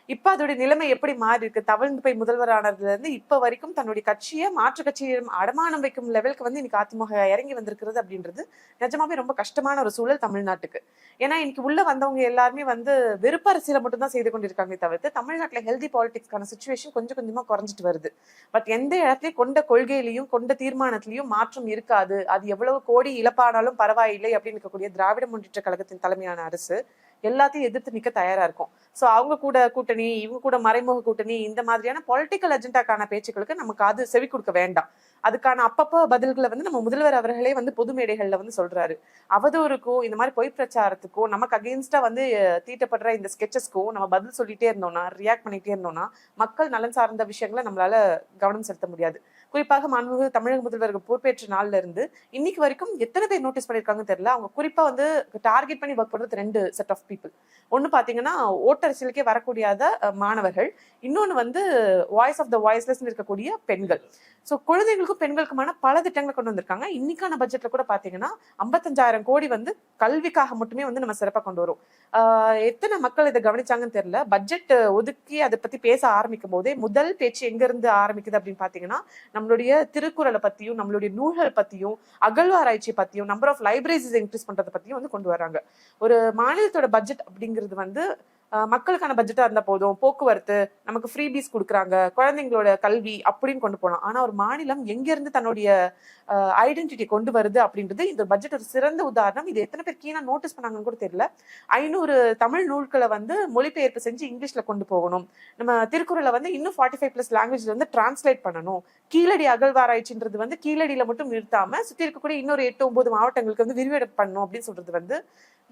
இப்ப அதோட நிலைமை எப்படி மாறி இருக்கு? தவழ்ந்து போய் முதல்வர் ஆனதுல இருந்து இப்ப வரைக்கும் தன்னுடைய கட்சியை மாற்று கட்சியிடம் அடமானம் வைக்கும் லெவலுக்கு வந்து இன்னைக்கு அதிமுக இறங்கி வந்திருக்கிறது அப்படின்றது நிஜமாவே ரொம்ப கஷ்டமான ஒரு சூழல் தமிழ்நாட்டுக்கு. ஏன்னா இன்னைக்கு உள்ள வந்தவங்க எல்லாருமே வந்து வெறுப்பு அரசியலை மட்டும் தான் செய்து கொண்டிருக்காங்க தவிர்த்து தமிழ்நாட்டுல ஹெல்தி பாலிடிக்ஸ்க்கான சுச்சுவேஷன் கொஞ்சம் கொஞ்சமா குறைஞ்சிட்டு வருது. பட் எந்த இடத்துலயும் கொண்ட கொள்கையிலையும் கொண்ட தீர்மானத்திலையும் மாற்றம் இருக்காது. அது எவ்வளவு கோடி இழப்பானாலும் பரவாயில்லை அப்படின்னு இருக்கக்கூடிய திராவிட முன்னேற்ற கழகத்தின் தலைமையான அரசு. எல்லாத்தையும் எதிர்த்து நிற்க தயாரா இருக்கும். சோ அவங்க கூட கூட்டணி இவங்க கூட மறைமுக கூட்டணி இந்த மாதிரியான பொலிட்டிக்கல் அஜெண்டாக்கான பேச்சுக்களுக்கு நமக்கு அது செவி கொடுக்க வேண்டாம். அதுக்கான அப்பப்போ பதில்களை வந்து நம்ம முதல்வர் அவர்களே வந்து பொது மேடைகளில் வந்து சொல்றாரு. அவதூறுக்கும் இந்த மாதிரி பொய் பிரச்சாரத்துக்கும் நமக்கு அகெயின்ஸ்டா வந்து தீட்டப்படுற இந்த ஸ்கெச்சஸ்க்கும் நம்ம பதில் சொல்லிட்டே இருந்தோம்னா ரியாக்ட் பண்ணிட்டே இருந்தோம்னா மக்கள் நலன் சார்ந்த விஷயங்களை நம்மளால கவனம் செலுத்த முடியாது. குறிப்பாக மாண்புமிகு தமிழக முதல்வர்கள் பொறுப்பேற்ற நாள்ல இருந்து இன்னைக்கு வரைக்கும் எத்தனை பேர் நோட்டீஸ் பண்ணிருக்காங்கன்னு தெரியல. அவங்க குறிப்பா வந்து டார்கெட் பண்ணி ஒர்க் பண்றது ரெண்டு செட் ஆஃப் பீப்புள் ஒன்னு பாத்தீங்கன்னா ஓட்டரசியலுக்கே வரக்கூடியாத மாணவர்கள். இன்னொன்னு வந்து வாய்ஸ் ஆஃப் த வாய்ஸ்லெஸ் இருக்கக்கூடிய பெண்கள். ஸோ குழந்தைகளுக்கும் பெண்களுக்குமான பல திட்டங்களை கொண்டு வந்திருக்காங்க. இன்னைக்கான பட்ஜெட்ல கூட பாத்தீங்கன்னா ஐம்பத்தஞ்சாயிரம் கோடி வந்து கல்விக்காக மட்டுமே வந்து நம்ம சிறப்பா கொண்டு வரும். எத்தனை மக்கள் இதை கவனிச்சாங்கன்னு தெரியல. பட்ஜெட் ஒதுக்கி அதை பத்தி பேச ஆரம்பிக்கும் போதே முதல் பேச்சு எங்க இருந்து ஆரம்பிக்குது அப்படின்னு பாத்தீங்கன்னா நம்மளுடைய திருக்குறளை பத்தியும் நம்மளுடைய நூல்கள் பத்தியும் அகழ்வாராய்ச்சி பத்தியும் நம்பர் ஆஃப் லைப்ரரிஸ் இன்க்ரீஸ் பண்றதை பத்தியும் வந்து கொண்டு வராங்க ஒரு மாநிலத்தோட பட்ஜெட் அப்படிங்கிறது வந்து மக்களுக்கான பட்ஜெட்டா இருந்தா போதும். போக்குவரத்து நமக்கு ஃப்ரீ பீஸ் கொடுக்குறாங்க. குழந்தைங்களோட கல்வி அப்படின்னு கொண்டு போகலாம் ஆனா ஒரு மாநிலம் எங்க இருந்து தன்னுடைய ஐடென்டிட்டி கொண்டு வருது அப்படின்றது இந்த பட்ஜெட் ஒரு சிறந்த உதாரணம். இது எத்தனை பேர் கீழே நோட்டீஸ் பண்ணாங்கன்னு கூட தெரியல. ஐநூறு தமிழ் நூல்களை வந்து மொழிபெயர்ப்பு செஞ்சு இங்கிலீஷ்ல கொண்டு போகணும். நம்ம திருக்குறளை வந்து இன்னும் ஃபார்ட்டி ஃபைவ் பிளஸ் லாங்குவேஜ்ல வந்து டிரான்ஸ்லேட் பண்ணணும். கீழடி அகழ்வாராய்ச்சின்றது வந்து கீழடியில மட்டும் நிறுத்தாம சுத்தி இருக்கக்கூடிய இன்னொரு எட்டு ஒன்பது மாவட்டங்களுக்கு வந்து விரிவடை பண்ணணும் அப்படின்னு சொல்றது வந்து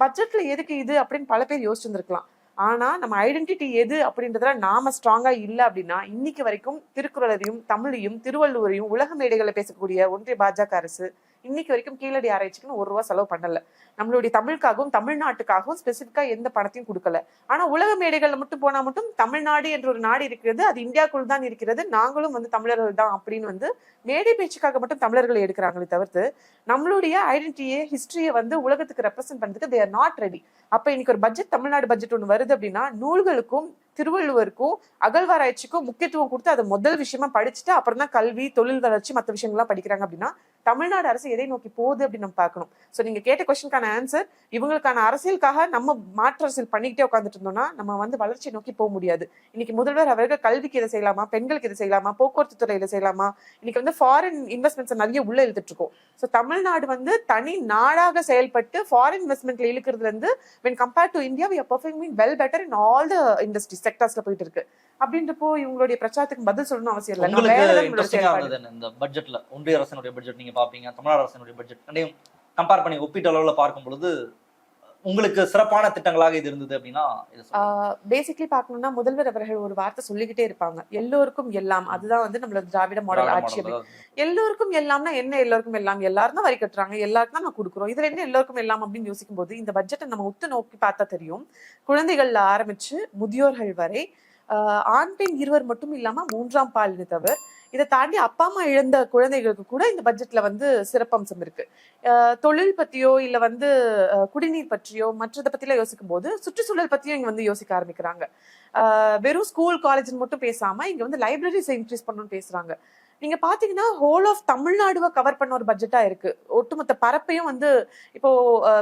பட்ஜெட்ல எதுக்கு இது அப்படின்னு பல பேர் யோசிச்சிருந்திருக்கலாம். ஆனா நம்ம ஐடென்டிட்டி எது அப்படின்றதுல நாம ஸ்ட்ராங்கா இல்ல அப்படின்னா இன்னைக்கு வரைக்கும் திருக்குறளையும் தமிழையும் திருவள்ளுவரையும் உலக மேடைகளை பேசக்கூடிய ஒன்றிய பாஜக அரசு இன்னைக்கு வரைக்கும் கீழடி ஆராய்ச்சிக்குன்னு ஒரு ரூபா செலவு பண்ணல. நம்மளுடைய தமிழுக்காகவும் தமிழ்நாட்டுக்காகவும் ஸ்பெசிஃபிக்கா எந்த பணத்தையும் கொடுக்கல. ஆனா உலக மேடைகள்ல மட்டும் போனா மட்டும் தமிழ்நாடு என்ற ஒரு நாடு இருக்கிறது அது இந்தியாக்குள் தான் இருக்கிறது. நாங்களும் வந்து தமிழர்கள் தான் அப்படின்னு வந்து மேடை பேச்சுக்காக மட்டும் தமிழர்களை எடுக்கிறாங்களே தவிர்த்து நம்மளுடைய ஐடென்டிட்டியை ஹிஸ்டரியை வந்து உலகத்துக்கு ரெப்ரசென்ட் பண்றதுக்கு தேர் நாட் ரெடி அப்ப இன்னைக்கு ஒரு பட்ஜெட் தமிழ்நாடு பட்ஜெட் ஒன்று வருது அப்படின்னா நூல்களுக்கும் திருவள்ளுவருக்கும் அகழ்வாராய்ச்சிக்கும் முக்கியத்துவம் கொடுத்து அதை முதல் விஷயமா படிச்சுட்டு அப்புறம் தான் கல்வி தொழில் வளர்ச்சி மற்ற விஷயங்கள்லாம் படிக்கிறாங்க அப்படின்னா தமிழ்நாடு அரசு எதை நோக்கி போகுது அப்படின்னு நம்ம பார்க்கணும். ஸோ நீங்க கேட்ட கொஸ்டினுக்கான ஆன்சர் இவங்களுக்கான அரசியலுக்காக நம்ம மாற்று அரசியல் பண்ணிக்கிட்டே உட்காந்துட்டு இருந்தோம்னா நம்ம வந்து வளர்ச்சியை நோக்கி போக முடியாது. இன்னைக்கு முதல்வர் அவர்கள் கல்விக்கு இதை செய்யலாமா பெண்களுக்கு இதை செய்யலாமா போக்குவரத்து துறையில செய்யலாமா? இன்னைக்கு வந்து ஃபாரின் இன்வெஸ்ட்மெண்ட்ஸ் நிறைய உள்ள இழுத்துட்டு இருக்கோம். ஸோ தமிழ்நாடு வந்து தனி நாடாக செயல்பட்டு ஃபாரின் இன்வெஸ்ட்மெண்ட்ல இழுக்கிறதுல இருந்து when compared to India we are performing well better in all the industries செக்டர்ஸ்ல போயிட்டு இருக்கு அப்படின்றப்போ இவங்களுடைய பிரச்சாரத்துக்கு பதில் சொல்லணும் அவசியம் இல்லை? இந்த பட்ஜெட்ல ஒன்றிய அரசினுடைய பட்ஜெட் நீங்க பாப்பீங்க தமிழ்நாடு அரசினுடைய பட்ஜெட் கம்பேர் பண்ணி ஒப்பீட்டு அளவுல பார்க்கும் பொழுது உங்களுக்கு சிறப்பான திட்டங்களாக இது இருந்தது அப்படின்னா. பேசிக்லி பார்க்கணும்னா முதல்வர் அவர்கள் ஒரு வார்த்தை சொல்லிக்கிட்டே இருப்பாங்க. எல்லோருக்கும் எல்லாம். அதுதான் வந்து நம்மளோட திராவிட மாடல் ஆட்சி எல்லோருக்கும் எல்லாம்னா என்ன? எல்லோருக்கும் எல்லாம். எல்லாரும் தான் வரி கட்டுறாங்க. எல்லாருக்கும் தான் நம்ம கொடுக்குறோம். இதுல என்ன எல்லோருக்கும் எல்லாம் அப்படின்னு யோசிக்கும் போது இந்த பட்ஜெட்டை நம்ம உத்து நோக்கி பார்த்தா தெரியும். குழந்தைகள்ல ஆரம்பிச்சு முதியோர்கள் வரை ஆண் பெண் இருவர் மட்டும் இல்லாம மூன்றாம் பாலினத்தவர் இதை தாண்டி அப்பா அம்மா இழந்த குழந்தைகளுக்கு கூட இந்த பட்ஜெட்ல வந்து சிறப்பம்சம் இருக்கு. ஆஹ் தொழில் பத்தியோ இல்ல வந்து குடிநீர் பற்றியோ மற்றதை பத்திலாம் யோசிக்கும் போது சுற்றுச்சூழல் பத்தியும் இங்க வந்து யோசிக்க ஆரம்பிக்கிறாங்க. வெறும் ஸ்கூல் காலேஜ் மட்டும் பேசாம இங்க வந்து லைப்ரரிஸ் இன்க்ரீஸ் பண்ணணும்னு பேசுறாங்க. நீங்க பாத்தீங்கன்னா ஹோல் ஆஃப் தமிழ்நாடுவை கவர் பண்ண ஒரு பட்ஜெட்டா இருக்கு. ஒட்டுமொத்த பரப்பையும் வந்து இப்போ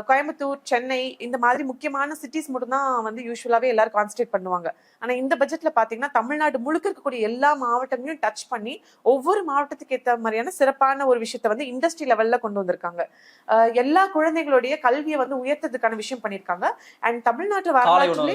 கோயம்புத்தூர் சென்னை இந்த மாதிரி முக்கியமான சிட்டிஸ் மட்டும் தான் வந்து யூஸ்வலாவே எல்லாரும் கான்சன்ட்ரேட் பண்ணுவாங்க. ஆனா இந்த பட்ஜெட்ல பாத்தீங்கன்னா தமிழ்நாடு முழுக்க இருக்கக்கூடிய எல்லா மாவட்டங்களையும் டச் பண்ணி ஒவ்வொரு மாவட்டத்துக்கு ஏத்த மாதிரியான சிறப்பான ஒரு விஷயத்த வந்து இண்டஸ்ட்ரி லெவல்ல கொண்டு வந்திருக்காங்க. எல்லா குழந்தைகளுடைய கல்வியை வந்து உயர்த்ததுக்கான விஷயம் பண்ணிருக்காங்க. அண்ட் தமிழ்நாட்டு வரலாற்றுல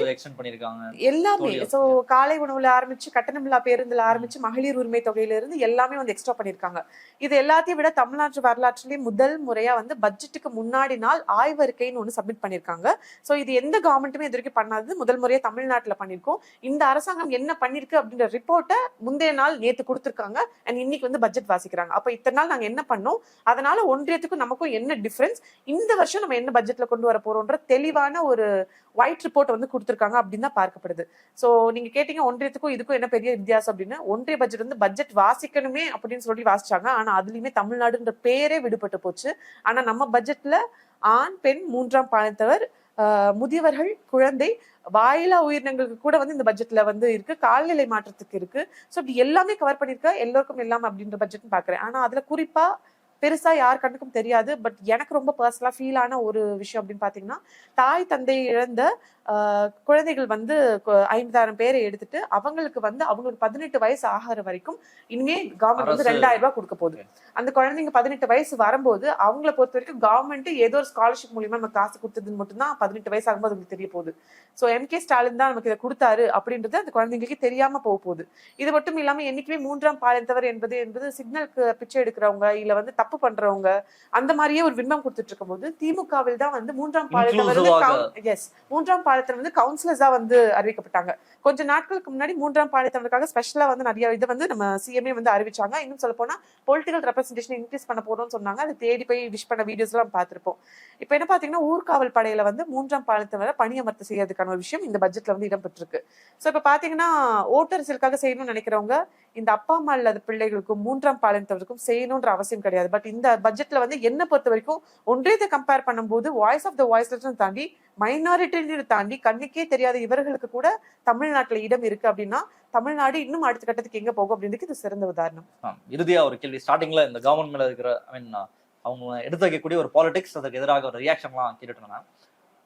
எல்லாமே. சோ காலை உணவுல ஆரம்பிச்சு கட்டணமில்லா பேருந்துல ஆரம்பிச்சு மகளிர் உரிமை தொகையில இருந்து எல்லாமே வந்து எக்ஸ்ட்ரா பண்ணியிருக்காங்க இது எல்லாத்தையும் விட தமிழ்நாட்டு வரலாற்றிலேயே முதல் முறையா வந்து பட்ஜெட்டுக்கு முன்னாடி நாள் ஆய்வறிக்கைன்னு ஒன்று சப்மிட் பண்ணிருக்காங்க. சோ இது எந்த கவர்மெண்ட்டுமே இது வரைக்கும் பண்ணாதது. முதல் முறையாக தமிழ்நாட்டுல பண்ணிருக்கோம். இந்த அரசாங்கம் என்ன பண்ணிருக்கு அப்படின்ற ரிப்போர்ட்டை முந்தைய நாள் நேத்து கொடுத்துருக்காங்க. அண்ட் இன்னைக்கு வந்து பட்ஜெட் வாசிக்கிறாங்க. அப்போ இத்தனை நாள் நாங்க என்ன பண்ணோம்? அதனால ஒன்றியத்துக்கும் நமக்கும் என்ன டிஃப்ரென்ஸ் இந்த வருஷம் நம்ம என்ன பட்ஜெட்ல கொண்டு வர போறோம்ன்ற தெளிவான ஒரு ஒயிட் ரிப்போர்ட் வந்து கொடுத்திருக்காங்க அப்படின்னு தான் பார்க்கப்படுது. சோ நீங்க கேட்டீங்க ஒன்றியத்துக்கும் இதுக்கும் என்ன பெரிய வித்தியாசம் அப்படின்னு? ஒன்றிய பட்ஜெட் வந்து பட்ஜெட் வாசிக்கணுமே அப்படின்னு சொல்லி வாசிச்சாங்க. ஆனா அதுலயுமே தமிழ்நாடுன்ற பேரே விடுபட்டு போச்சு. ஆனா நம்ம பட்ஜெட்ல ஆண் பெண் மூன்றாம் பாலினத்தவர் ஆஹ், முதியவர்கள் குழந்தை வாயிலா உயிரினங்களுக்கு கூட வந்து இந்த பட்ஜெட்ல வந்து இருக்கு. கால்நிலை மாற்றத்துக்கு இருக்கு. ஸோ இப்படி எல்லாமே கவர் பண்ணிருக்க எல்லோருக்கும் எல்லாம் அப்படின்ற பட்ஜெட் பாக்குறேன் ஆனா அதுல குறிப்பா பெருசா யார் கண்ணுக்கும் தெரியாது பட் எனக்கு ரொம்ப பர்சனலா ஃபீல் ஆன ஒரு விஷயம் அப்படின்னு பாத்தீங்கன்னா தாய் தந்தை இழந்த குழந்தைகள் வந்து ஐம்பதாயிரம் பேரை எடுத்துட்டு அவங்களுக்கு வந்து அவங்களுக்கு பதினெட்டு வயசு ஆகிற வரைக்கும் இனிமே கவர்மெண்ட் வந்து ரெண்டாயிரம் ரூபாய் கொடுக்க போகுது. அந்த குழந்தைங்க பதினெட்டு வயசு வரும்போது அவங்கள பொறுத்த வரைக்கும் கவர்மெண்ட் ஏதோ ஒரு ஸ்காலர்ஷிப் மூலியமா நம்ம காசு கொடுத்ததுன்னு மட்டும்தான் பதினெட்டு வயசு ஆகும்போது அவங்களுக்கு தெரிய போகுது. ஸோ எம் கே ஸ்டாலின் தான் நமக்கு இதை கொடுத்தாரு அப்படின்றது அந்த குழந்தைங்களுக்கு தெரியாம போக போகுது. இது மட்டும் இல்லாம என்னைக்குமே மூன்றாம் பாலினத்தவர் என்பது என்பது சிக்னலுக்கு பிச்சை எடுக்கிறவங்க இல்ல வந்து தப்பு பண்றவங்க அந்த மாதிரியே ஒரு விண்பம் கொடுத்துட்டு இருக்கும்போது திமுகவில் தான் வந்து மூன்றாம் பாலினத்தவர். எஸ் மூன்றாம் பாலினத்தவர் வந்து கவுன்சிலர்ஸாக வந்து அறிவிக்கப்பட்டாங்க. கொஞ்ச நாட்களுக்கு முன்னாடி மூன்றாம் பாலினத்தவருக்காக ஸ்பெஷலா வந்து நிறைய இதை வந்து நம்ம சிஎம்ஏ வந்து அறிவிச்சாங்க. இன்னும் சொல்ல போனால் பொலிட்டிக்கல் ரெப்ரஸன்டேஷன் இன்க்ரீஸ் பண்ண போகிறோம்னு சொன்னாங்க. அது தேடி போய் விஷ் பண்ண வீடியோஸ்லாம் பார்த்துருப்போம். இப்போ என்ன பாத்தீங்கன்னா ஊர்காவல் படையில வந்து மூன்றாம் பாலினத்தவரை பணியமர்த்த செய்யறதுக்கான ஒரு விஷயம் இந்த பட்ஜெட்ல வந்து இடம்பெற்றிருக்கு. ஸோ இப்போ பாத்தீங்கன்னா ஓட்டரசியலுக்காக செய்யணும்னு நினைக்கிறவங்க இந்த அப்பா அம்மா இல்லாத பிள்ளைகளுக்கும் மூன்றாம் பாலினத்தவருக்கும் செய்யணுன்ற அவசியம் கிடையாது. பட் இந்த பட்ஜெட்ல வந்து என்ன பொறுத்த வரைக்கும் ஒன்றியத்தை கம்பேர் பண்ணும்போது வாய்ஸ் ஆஃப் த வாய்ஸ் தாண்டி மைனாரிட்டி தாண்டி கண்ணுக்கே தெரியாத இவர்களுக்கு கூட தமிழ்நாட்டுல இடம் இருக்கு அப்படின்னா தமிழ்நாடு இன்னும் அடுத்த கட்டத்துக்கு எங்க போகும் அப்படின்றதுக்கு இது சிறந்த உதாரணம். இறுதியா ஒரு கேள்வி. ஸ்டார்டிங்ல இந்த கவர்மெண்ட் மேல இருக்கிற ஐ மீன் அவங்க எடுத்து வைக்கக்கூடிய ஒரு பாலிடிக்ஸ் அதுக்கு எதிராக ஒரு ரியாக்ஷன்லாம் கேட்டுட்டு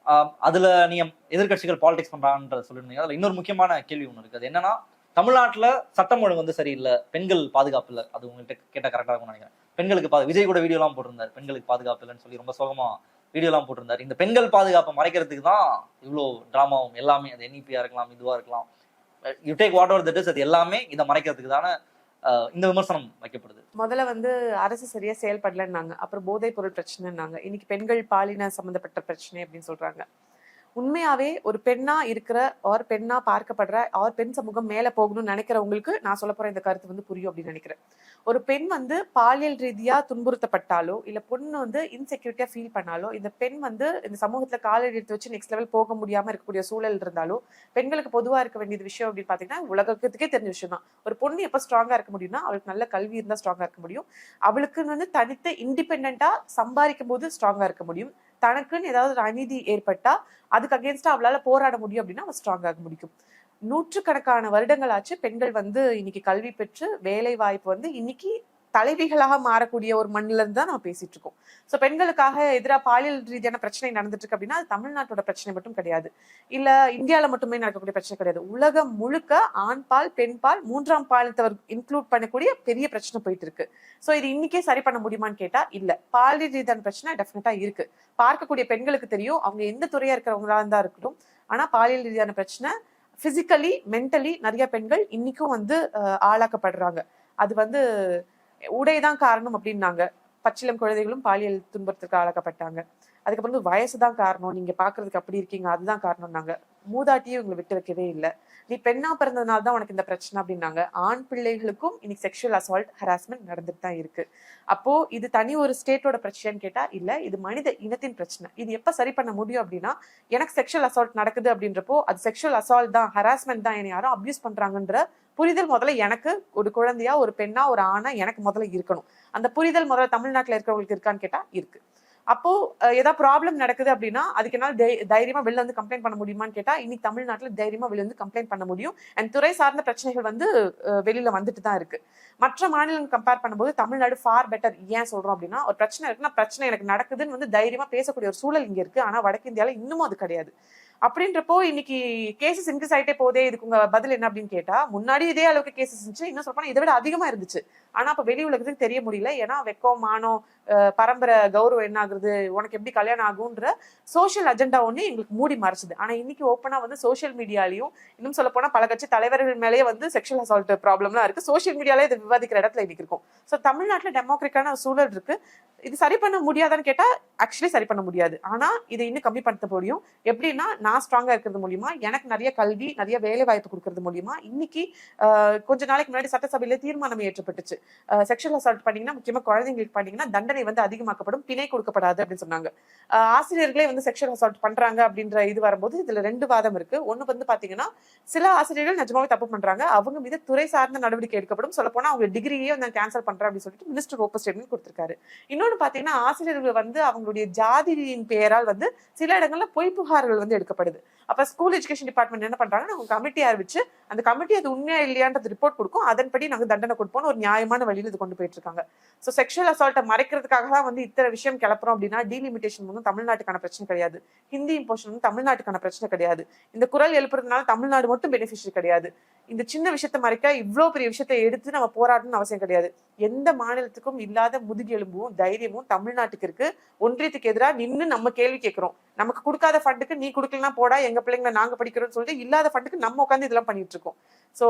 ஆஹ் அதுல நீங்க எதிர்க்கட்சிகள் பாலிடிக்ஸ் பண்றாங்கன்றத சொல்லிருந்தீங்க. அதுல இன்னொரு முக்கியமான கேள்வி ஒன்று இருக்கு. அது என்னன்னா தமிழ்நாட்டுல சட்டம் ஒழுங்கு வந்து சரியில்லை. பெண்கள் பாதுகாப்பு இல்லை. அது உங்கள்கிட்ட கேட்ட கரெக்டா இருக்கும்னு நினைக்கிறேன். பெண்களுக்கு பாது விஜய் கூட வீடியோ எல்லாம் பெண்களுக்கு பாதுகாப்பு இல்லைன்னு சொல்லி ரொம்ப சோகமா வீடியோ எல்லாம் போட்டிருந்தாரு. இந்த பெண்கள் பாதுகாப்பை மறைக்கிறதுக்கு தான் இவ்வளோ டிராமாவும் எல்லாமே அது என்இபியா இருக்கலாம் இதுவா இருக்கலாம். You take what over that is அது எல்லாமே இதை மறைக்கிறதுக்கு தானே ஆஹ் இந்த விமர்சனம் வைக்கப்படுது. முதல்ல வந்து அரசு சரியா செயல்படலைன்னாங்க. அப்புறம் போதைப் பொருள் பிரச்சனைன்னாங்க. இன்னைக்கு பெண்கள் பாலின சம்பந்தப்பட்ட பிரச்சனை அப்படின்னு சொல்றாங்க. உண்மையாவே ஒரு பெண்ணா இருக்கிற ஆர் பெண்ணா பார்க்கப்படுற ஆர் பெண் சமூகம் மேல போகணும்னு நினைக்கிறவங்களுக்கு நான் சொல்ல போற இந்த கருத்து வந்து புரியும் அப்படின்னு நினைக்கிறேன். ஒரு பெண் வந்து பாலியல் ரீதியா துன்புறுத்தப்பட்டாலோ இல்ல பொண்ணு வந்து இன்செக்யூரிட்டியா ஃபீல் பண்ணாலோ இந்த பெண் வந்து இந்த சமூகத்துல காலடி எடுத்து வச்சு நெக்ஸ்ட் லெவல் போக முடியாம இருக்கக்கூடிய சூழல் இருந்தாலோ பெண்களுக்கு பொதுவா இருக்க வேண்டியது விஷயம் அப்படின்னு பாத்தீங்கன்னா உலகத்துக்கே தெரிஞ்ச விஷயம் தான் ஒரு பொண்ணு எப்ப ஸ்ட்ராங்கா இருக்க முடியும்னா அவளுக்கு நல்ல கல்வி இருந்தா ஸ்ட்ராங்கா இருக்க முடியும். அவளுக்கு வந்து தனித்த இண்டிபெண்டா சம்பாதிக்கும் போது ஸ்ட்ராங்கா இருக்க முடியும். தனக்குன்னு ஏதாவது ஒரு அநீதி ஏற்பட்டா அதுக்கு அகேன்ஸ்டா அவளால போராட முடியும் அப்படின்னா அவள் ஸ்ட்ராங்காக முடியும் நூற்றுக்கணக்கான வருடங்களாச்சு பெண்கள் வந்து இன்னைக்கு கல்வி பெற்று வேலை வாய்ப்பு வந்து இன்னைக்கு தலைவிகளாக மாறக்கூடிய ஒரு மண்ணில இருந்து தான் நம்ம பேசிட்டு இருக்கோம் ஸோ பெண்களுக்காக எதிராக பாலியல் ரீதியான பிரச்சனை நடந்துட்டு இருக்கு அப்படின்னா அது தமிழ்நாட்டோட பிரச்சனை மட்டும் கிடையாது. இல்ல இந்தியாவில் மட்டுமே நடக்கக்கூடிய பிரச்சனை கிடையாது. உலகம் முழுக்க ஆண் பால் பெண் பால் மூன்றாம் பாலத்தவர் இன்க்ளூட் பண்ணக்கூடிய பெரிய பிரச்சனை போயிட்டு இருக்கு ஸோ இது இன்னைக்கே சரி பண்ண முடியுமான்னு கேட்டா இல்ல. பாலியல் ரீதியான பிரச்சனை டெஃபினட்டா இருக்கு. பார்க்கக்கூடிய பெண்களுக்கு தெரியும் அவங்க எந்த துறையா இருக்கிறவங்களா இருந்தா இருக்கட்டும். ஆனா பாலியல் ரீதியான பிரச்சனை பிசிக்கலி மென்டலி நிறைய பெண்கள் இன்னைக்கும் வந்து ஆளாக்கப்படுறாங்க. அது வந்து உடைதான் காரணம் அப்படின்னாங்க. பச்சிளம் குழந்தைகளும் பாலியல் துன்பத்திற்கு ஆளாக்கப்பட்டாங்க. அதுக்கப்புறம் வந்து வயசு தான் காரணம். நீங்க பாக்குறதுக்கு அப்படி இருக்கீங்க அதுதான் காரணம்னாங்க. மூதாட்டியும் இவங்களை விட்டு வைக்கவே இல்லை. நீ பெண்ணா பிறந்ததுனால தான் உனக்கு இந்த பிரச்சனை அப்படின்னாங்க. ஆண் பிள்ளைகளுக்கும் இன்னைக்கு செக்ஷுவல் அசால்ட் ஹராஸ்மெண்ட் நடந்துட்டு தான் இருக்கு. அப்போ இது தனி ஒரு ஸ்டேட்டோட பிரச்சனைன்னு கேட்டா இல்ல இது மனித இனத்தின் பிரச்சனை. இது எப்ப சரி பண்ண முடியும் அப்படின்னா எனக்கு செக்ஷுவல் அசால்ட் நடக்குது அப்படின்றப்போ அது செக்ஷுவல் அசால்ட் தான் ஹராஸ்மெண்ட் தான் என்னை யாரும் அபியூஸ் பண்றாங்கன்ற புரிதல் முதல்ல எனக்கு ஒரு குழந்தையா ஒரு பெண்ணா ஒரு ஆணா எனக்கு முதல்ல இருக்கணும். அந்த புரிதல் முதல்ல தமிழ்நாட்டுல இருக்கிறவங்களுக்கு இருக்கான்னு கேட்டா இருக்கு. அப்போ ஏதாவது ப்ராப்ளம் நடக்குது அப்படின்னா அதுக்கு என்னால் தை- தைரியமா வெளில வந்து கம்ப்ளைண்ட் பண்ண முடியுமான்னு கேட்டா இன்னைக்கு தமிழ்நாட்டுல தைரியமா வெளில வந்து கம்ப்ளைண்ட் பண்ண முடியும். அண்ட் துறை சார்ந்த பிரச்சனைகள் வந்து வெளியில வந்துட்டு தான் இருக்கு. மற்ற மாநிலம் கம்பேர் பண்ணும்போது தமிழ்நாடு ஃபார் பெட்டர் ஏன் சொல்றோம் அப்படின்னா ஒரு பிரச்சனை இருக்குன்னா பிரச்சனை எனக்கு நடக்குதுன்னு வந்து தைரியமா பேசக்கூடிய ஒரு சூழல் இங்க இருக்கு. ஆனா வடக்கு இந்தியாவில இன்னமும் அது கிடையாது. அப்படின்றப்போ இன்னைக்கு கேசஸ் இன்க்ரீஸ் ஆயிட்டே போதே இதுக்கு உங்க பதில் என்ன அப்படின்னு கேட்டா முன்னாடி இதே அளவுக்கு கேசஸ் இருந்துச்சு இன்னும் சொல்லப்போனா இதை விட அதிகமா இருந்துச்சு. ஆனா அப்ப வெளி உலகத்துக்கு தெரிய முடியல. ஏன்னா வெக்கம் மானம் பரம்பரை கௌரவம் என்ன ஆகுறது உனக்கு எப்படி கல்யாணம் ஆகுன்ற சோஷியல் அஜெண்டா ஒண்ணு எங்களுக்கு மூடி மறைச்சிது. ஆனா இன்னைக்கு ஓப்பனா வந்து சோஷியல் மீடியாலையும் இன்னும் சொல்ல போனால் பல கட்சி தலைவர்கள் மேலேயே வந்து செக்ஷுவல் அசால்ட் ப்ராப்ளம்லாம் இருக்கு. சோஷியல் மீடியாலே இதை விவாதிக்கிற இடத்துல இன்னைக்கு இருக்கும். ஸோ தமிழ்நாட்டுல டெமோக்ரிக்கான சூழல் இருக்கு. இது சரி பண்ண முடியாதான்னு கேட்டா ஆக்சுவலி சரி பண்ண முடியாது. ஆனா இதை இன்னும் கம்மி பண்ண முடியும். எப்படின்னா நான் ஸ்ட்ராங்கா இருக்கிறது மூலியமா எனக்கு நிறைய கல்வி நிறைய வேலை வாய்ப்பு கொடுக்கறது மூலியமா இன்னைக்கு கொஞ்ச நாளைக்கு முன்னாடி சட்டசபையில தீர்மானம் ஏற்றப்பட்டுச்சு. செக்ஷுவல் அசால்ட் பண்ணீங்கன்னா முக்கியமா குழந்தைங்களுக்கு பண்ணீங்கன்னா தண்டனை தண்டனை வந்து அதிகமாக்கப்படும் பிணை கொடுக்கப்படாது அப்படின்னு சொன்னாங்க. ஆசிரியர்களே வந்து செக்ஷுவல் அசால்ட் பண்றாங்க அப்படின்ற இது வரும்போது இதுல ரெண்டு வாதம் இருக்கு. ஒண்ணு வந்து பாத்தீங்கன்னா சில ஆசிரியர்கள் நிஜமாவே தப்பு பண்றாங்க. அவங்க மீது துறை சார்ந்த நடவடிக்கை எடுக்கப்படும். சொல்ல போனா அவங்க டிகிரியே வந்து கேன்சல் பண்றேன் அப்படின்னு சொல்லிட்டு மினிஸ்டர் ஓப்பன் ஸ்டேட்மெண்ட் கொடுத்திருக்காரு. இன்னொன்னு பாத்தீங்கன்னா ஆசிரியர்கள் வந்து அவங்களுடைய ஜாதியின் பெயரால் வந்து சில இடங்கள்ல பொய் புகார்கள் வந்து எடுக்கப்படுது. அப்ப ஸ்கூல் எஜுகேஷன் டிபார்ட்மெண்ட் என்ன பண்றாங்கன்னா அவங்க கமிட்டி அறிவிச்சு அந்த கமிட்டி அது உண்மையா இல்லையான்றது ரிப்போர்ட் கொடுக்கும். அதன்படி நாங்க தண்டனை கொடுப்போம் ஒரு நியாயமான வழியில் இது கொண்டு போயிட்டு இருக்காங்க. சோ செக்ஷுவல் அசால்ட்டை மறைக்கிறது மறைக்கிறதுக்காக தான் வந்து இத்தனை விஷயம் கிளப்புறோம் அப்படின்னா டீலிமிட்டேஷன் வந்து தமிழ்நாட்டுக்கான பிரச்சனை கிடையாது. ஹிந்தி இம்போஷன் வந்து தமிழ்நாட்டுக்கான பிரச்சனை கிடையாது. இந்த குரல் எழுப்புறதுனால தமிழ்நாடு மட்டும் பெனிஃபிஷரி கிடையாது. இந்த சின்ன விஷயத்த மறைக்க இவ்வளவு பெரிய விஷயத்தை எடுத்து நம்ம போராடணும்னு அவசியம் கிடையாது. எந்த மாநிலத்துக்கும் இல்லாத முதுகெலும்பும் தைரியமும் தமிழ்நாட்டுக்கு இருக்கு. ஒன்றியத்துக்கு எதிராக நின்று நம்ம கேள்வி கேட்கிறோம். நமக்கு கொடுக்காத ஃபண்டுக்கு நீ கொடுக்கலனா போடா எங்க பிள்ளைங்களை நாங்க படிக்கிறோம்னு சொல்லிட்டு இல்லாத ஃபண்டுக்கு நம்ம உட்காந்து இதெல்லாம் பண்ணிட்டு இருக்கோம். சோ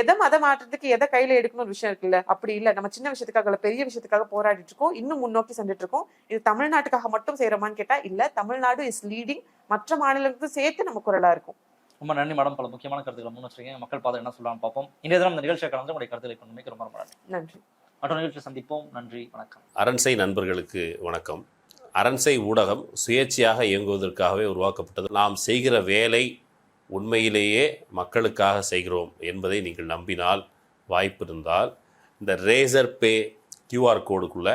எதை மத மாற்றத்துக்கு எதை கையில எடுக்கணும்னு விஷயம் இருக்குல்ல? அப்படி இல்ல. நம்ம சின்ன விஷயத்துக்காக பெரிய விஷயத்துக்காக போராடிட்டு இருக்கோம். இன்னும் முன்னோக்கி சென்றுட்டு இருக்கோம் இது தமிழ்நாட்டுக்காக மட்டும் செய்யறோமான்னு கேட்டா இல்ல தமிழ்நாடு இஸ் லீடிங் மற்ற மாநிலங்களுக்கு சேர்த்து நம்ம குரலா இருக்கும். ரொம்ப நன்றி மேடம் பல முக்கியமான கருத்துக்களை முன் வச்சிருக்கீங்க. மக்கள் பாதை என்ன சொல்லலாம்னு பார்ப்போம். இன்றைய தினம் இந்த நிகழ்ச்சியை கலந்து உங்களுடைய கருத்துக்களை கொண்டு ரொம்ப ரொம்ப நன்றி. நன்றி. மற்ற நிகழ்ச்சி சந்திப்போம். நன்றி வணக்கம். அரண்சை நண்பர்களுக்கு வணக்கம். அரண்சை ஊடகம் சுயேட்சையாக இயங்குவதற்காகவே உருவாக்கப்பட்டது. நாம் செய்கிற வேலை உண்மையிலேயே மக்களுக்காக செய்கிறோம் என்பதை நீங்கள் நம்பினால் வாய்ப்பு இருந்தால் இந்த ரேசர் பே கியூஆர் கோடுக்குள்ளே